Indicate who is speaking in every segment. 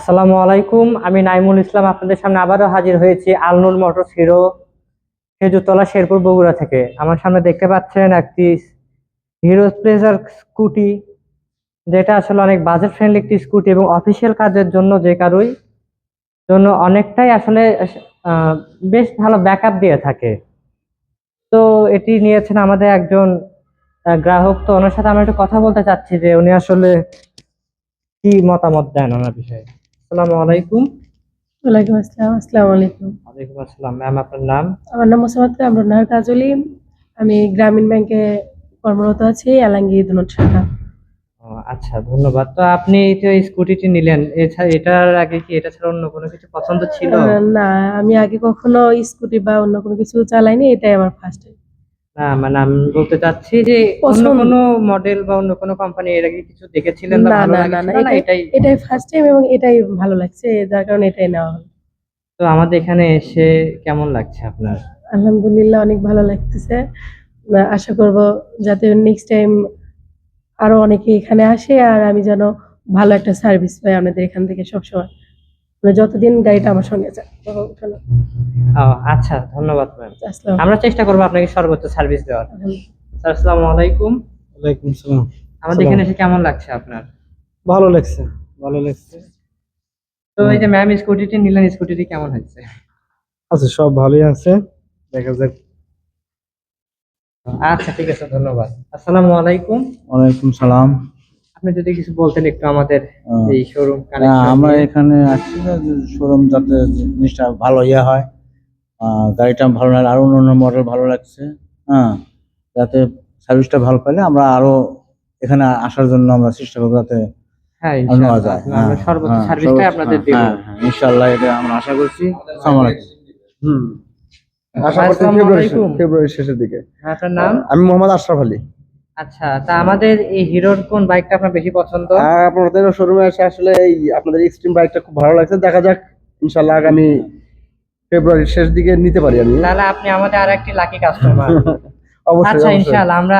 Speaker 1: আসসালামু আলাইকুম, আমি নাইমুল ইসলাম, আপনাদের সামনে আবারও হাজির হয়েছি আলনুর মোটরস হিরো খেজুরতলা শেরপুর বগুড়া থেকে। আমার সামনে দেখতে পাচ্ছেন একটি হিরো প্লেজার স্কুটি, যেটা আসলে অনেক বাজেট ফ্রেন্ডলি একটি স্কুটি এবং অফিসিয়াল কাজের জন্য যে কারোই, জন্য অনেকটাই আসলে বেশ ভালো ব্যাকআপ দিয়ে থাকে। তো এটি নিয়েছেন আমাদের একজন গ্রাহক। তো ওনার সাথে আমরা একটু কথা বলতে চাচ্ছি যে উনি আসলে কি মতামত দেন ওনার বিষয়ে? আসসালামু আলাইকুম।
Speaker 2: ওয়ালাইকুম আসসালাম আসসালামু আলাইকুম।
Speaker 1: ওয়ালাইকুম আসসালাম ম্যাম আপনার নাম?
Speaker 2: আমার নাম মোসাম্মদ কামরুন্নাহার কাজলি। আমি গ্রামীণ ব্যাংকে কর্মরত আছি এলাঙ্গি দুনট শাখা।
Speaker 1: ও, আচ্ছা ধন্যবাদ। তো আপনি তো এই স্কুটিটি নিলেন এছাড়া এটার আগে কি এটা ছাড়া অন্য কোনো কিছু পছন্দ ছিল?
Speaker 2: না আমি আগে কখনো স্কুটি বা অন্য কোনো কিছু চালাইনি এটাই আমার ফার্স্ট
Speaker 1: না মানে আমি বলতে চাচ্ছি যে অন্য কোনো মডেল বা অন্য কোনো কোম্পানি এর আগে কিছু দেখেছিলেন
Speaker 2: না না না না এটাই
Speaker 1: এটাই
Speaker 2: ফার্স্ট টাইম এবং এটাই ভালো লাগছে যার কারণে এটাই নেওয়া হলো।
Speaker 1: তো আমাদের এখানে এসে কেমন লাগছে আপনার?
Speaker 2: আলহামদুলিল্লাহ অনেক ভালো লাগতেছে। আশা করব যাতে নেক্সট টাইম আরও অনেকে এখানে আসে আর আমি যেন ভালো একটা সার্ভিস পাই আমাদের এখান থেকে সবসময়। মানে যতদিন গাড়িটা আমার সঙ্গে যায়
Speaker 1: ও, আচ্ছা ধন্যবাদ ম্যাম। আমরা চেষ্টা করব আপনাকে সর্বোচ্চ সার্ভিস দেওয়ার। স্যার আসসালামু আলাইকুম।
Speaker 3: ওয়ালাইকুম সালাম।
Speaker 1: আমাদের এখানে এসে কেমন লাগছে আপনার?
Speaker 3: ভালো লাগছে ভালো লাগছে।
Speaker 1: তো এই যে ম্যাম স্কুটিটি নিলেন স্কুটিটি কেমন হচ্ছে
Speaker 3: আচ্ছা সব ভালোই আছে দেখা যাক।
Speaker 1: আচ্ছা ঠিক আছে ধন্যবাদ। আসসালামু আলাইকুম।
Speaker 3: ওয়ালাইকুম সালাম।
Speaker 1: আপনি যদি কিছু বলতেন একটু আমাদের এই শোরুম
Speaker 3: আমরা এখানে আসছি শোরুম যাতে জিনিসটা ভালো ইয়ে হয়। আহ, গাড়িটা ভালো লাগে আরও অন্য মডেল ভালো লাগছে। হ্যাঁ যাতে সার্ভিসটা ভালো পেলে আমরা আরও এখানে আসার জন্য আমরা চেষ্টা করব যাতে
Speaker 1: হ্যাঁ
Speaker 3: আরও নেওয়া
Speaker 1: ইনশাআল্লাহ
Speaker 3: যায়।
Speaker 1: আমরা
Speaker 3: হ্যাঁ,
Speaker 1: সর্বোচ্চ
Speaker 3: হ্যাঁ,
Speaker 1: সার্ভিসটাই
Speaker 3: সর্বোচ্চ-
Speaker 1: আপনাদের
Speaker 3: হ্যাঁ,
Speaker 1: দেব।
Speaker 3: হ্যাঁ, হ্যাঁ, ইনশাআল্লাহ এটা আমরা আশা করছি।
Speaker 4: হুম। ফেব্রুয়ারি শেষের দিকে। আমি মোহাম্মদ আশরাফ আলী।
Speaker 1: আচ্ছা তা আমাদের এই হিরোর কোন বাইকটা আপনার বেশি পছন্দ?
Speaker 4: আর আপনাদের শোরুমে এসে আসলে এই আপনাদের এক্সট্রিম বাইকটা খুব ভালো লাগছে। দেখা যাক ইনশাল্লাহ আগামী ফেব্রুয়ারির শেষ দিকে নিতে পারি আমি।
Speaker 1: তাহলে আপনি আমাদের আর একটি লাকি কাস্টমার
Speaker 4: অবশ্যই
Speaker 1: আচ্ছা ইনশাআল্লাহ আমরা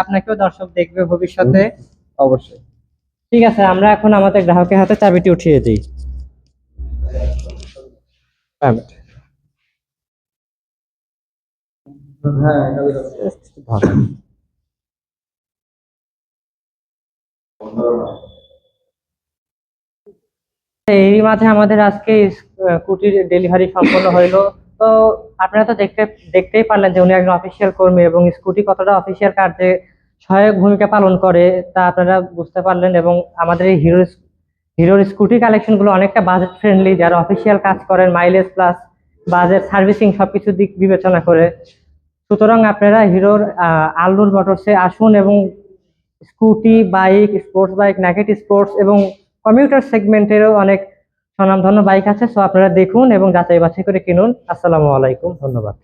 Speaker 1: আপনাকেও দর্শক দেখবে ভবিষ্যতে।
Speaker 4: অবশ্যই।
Speaker 1: ঠিক আছে আমরা এখন আমাদের গ্রাহকের হাতে চাবিটি উঠিয়ে দিই। ভালো। এই মাঝে আমাদের আজকে কুটির ডেলিভারি সম্পন্ন হইল। তো আপনারা তো দেখতে, দেখতেই পারলেন যে উনি একজন অফিসিয়াল কর্মী এবং স্কুটি কতটা অফিসিয়াল কার্যে সহায়ক ভূমিকা পালন করে তা আপনারা বুঝতে পারলেন এবং আমাদের এই হিরো হিরোর স্কুটি কালেকশনগুলো অনেকটা বাজেট ফ্রেন্ডলি যারা অফিসিয়াল কাজ করেন মাইলেজ প্লাস বাজেট সার্ভিসিং সব সবকিছু দিক বিবেচনা করে। সুতরাং আপনারা হিরোর আলনুর মোটরসে আসুন এবং scooty, bike sports bike naked sports এবং কমিউটার সেগমেন্টেরও অনেক স্বনামধন্য বাইক আছে। সো আপনারা দেখুন এবং যাচাই বাছাই করে কিনুন। আসসালামু আলাইকুম। ধন্যবাদ।